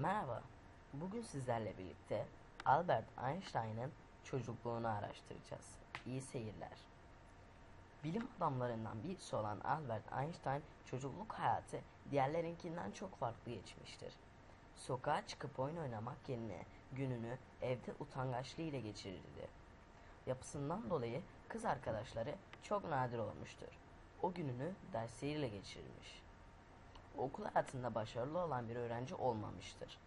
Merhaba. Bugün sizlerle birlikte Albert Einstein'ın çocukluğunu araştıracağız. İyi seyirler. Bilim adamlarından birisi olan Albert Einstein çocukluk hayatı diğerlerinkinden çok farklı geçmiştir. Sokağa çıkıp oyun oynamak yerine gününü evde utangaçlığı ile geçirirdi. Yapısından dolayı kız arkadaşları çok nadir olmuştur. O gününü dersleriyle geçirmiş okul hayatında başarılı olan bir öğrenci olmamıştır.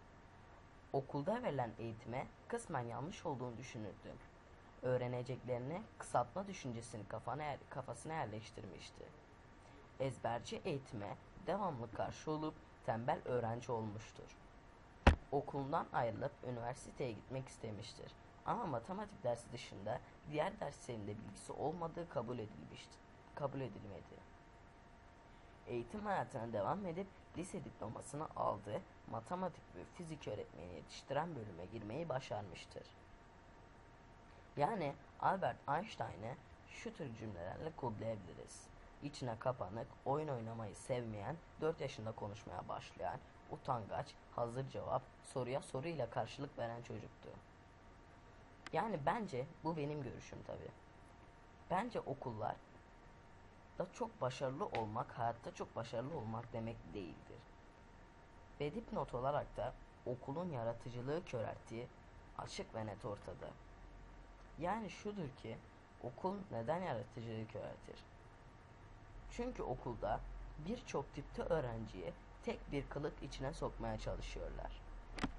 Okulda verilen eğitime kısmen yanlış olduğunu düşünürdü. Öğreneceklerini kısaltma düşüncesini kafana, kafasına yerleştirmişti. Ezberci eğitime devamlı karşı olup tembel öğrenci olmuştur. Okuldan ayrılıp üniversiteye gitmek istemiştir. Ama matematik dersi dışında diğer derslerinde bilgisi olmadığı kabul edilmişti. Kabul edilmedi eğitim hayatına devam edip lise diplomasını aldı, matematik ve fizik öğretmeni yetiştiren bölüme girmeyi başarmıştır. Yani Albert Einstein'ı şu tür cümlelerle kodlayabiliriz. İçine kapanık, oyun oynamayı sevmeyen, 4 yaşında konuşmaya başlayan, utangaç, hazır cevap, soruya soruyla karşılık veren çocuktu. Yani bence bu benim görüşüm tabi. Bence okullar da çok başarılı olmak, hayatta çok başarılı olmak demek değildir. Ve dipnot olarak da okulun yaratıcılığı körelttiği açık ve net ortada. Yani şudur ki okul neden yaratıcılığı köreltir? Çünkü okulda birçok tipte öğrenciyi tek bir kılık içine sokmaya çalışıyorlar.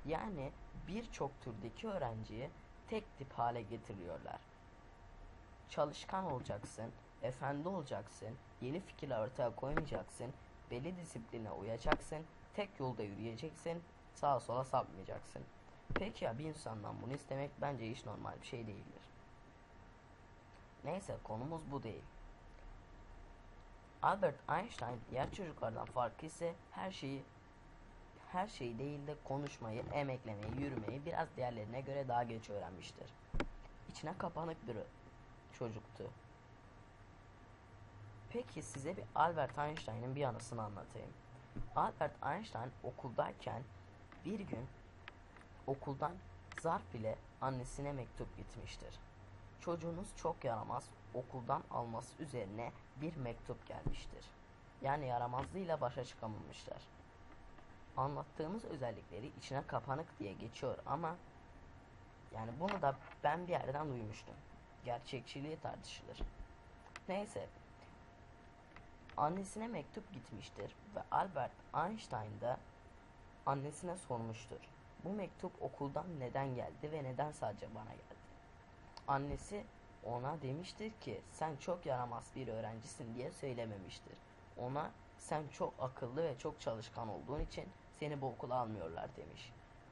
Yani birçok türdeki öğrenciyi tek tip hale getiriyorlar. Çalışkan olacaksın, efendi olacaksın, yeni fikirler ortaya koymayacaksın, belli disipline uyacaksın, tek yolda yürüyeceksin, sağa sola sapmayacaksın. Peki ya bir insandan bunu istemek bence hiç normal bir şey değildir. Neyse konumuz bu değil. Albert Einstein diğer çocuklardan farkı ise her şeyi her şeyi değil de konuşmayı, emeklemeyi, yürümeyi biraz diğerlerine göre daha geç öğrenmiştir. İçine kapanık bir çocuktu. Peki size bir Albert Einstein'ın bir anısını anlatayım. Albert Einstein okuldayken bir gün okuldan zarf ile annesine mektup gitmiştir. Çocuğunuz çok yaramaz okuldan alması üzerine bir mektup gelmiştir. Yani yaramazlığıyla başa çıkamamışlar. Anlattığımız özellikleri içine kapanık diye geçiyor ama yani bunu da ben bir yerden duymuştum. Gerçekçiliği tartışılır. Neyse Annesine mektup gitmiştir ve Albert Einstein da annesine sormuştur. Bu mektup okuldan neden geldi ve neden sadece bana geldi? Annesi ona demiştir ki sen çok yaramaz bir öğrencisin diye söylememiştir. Ona sen çok akıllı ve çok çalışkan olduğun için seni bu okula almıyorlar demiş.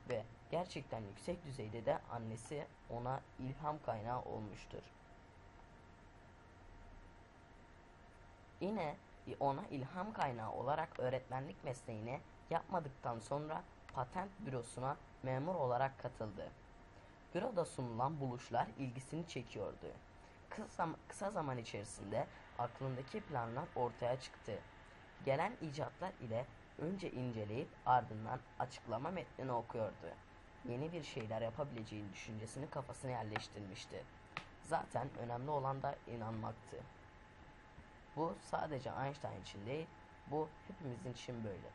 Ve gerçekten yüksek düzeyde de annesi ona ilham kaynağı olmuştur. Yine ona ilham kaynağı olarak öğretmenlik mesleğini yapmadıktan sonra patent bürosuna memur olarak katıldı. Büroda sunulan buluşlar ilgisini çekiyordu. Kısa, kısa zaman içerisinde aklındaki planlar ortaya çıktı. Gelen icatlar ile önce inceleyip ardından açıklama metnini okuyordu. Yeni bir şeyler yapabileceği düşüncesini kafasına yerleştirmişti. Zaten önemli olan da inanmaktı. Bu sadece Einstein için değil, bu hepimizin için böyle.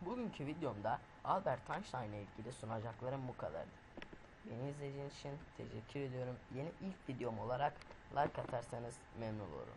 Bugünkü videomda Albert Einstein ile ilgili sunacaklarım bu kadardı. Beni izlediğiniz için teşekkür ediyorum. Yeni ilk videom olarak like atarsanız memnun olurum.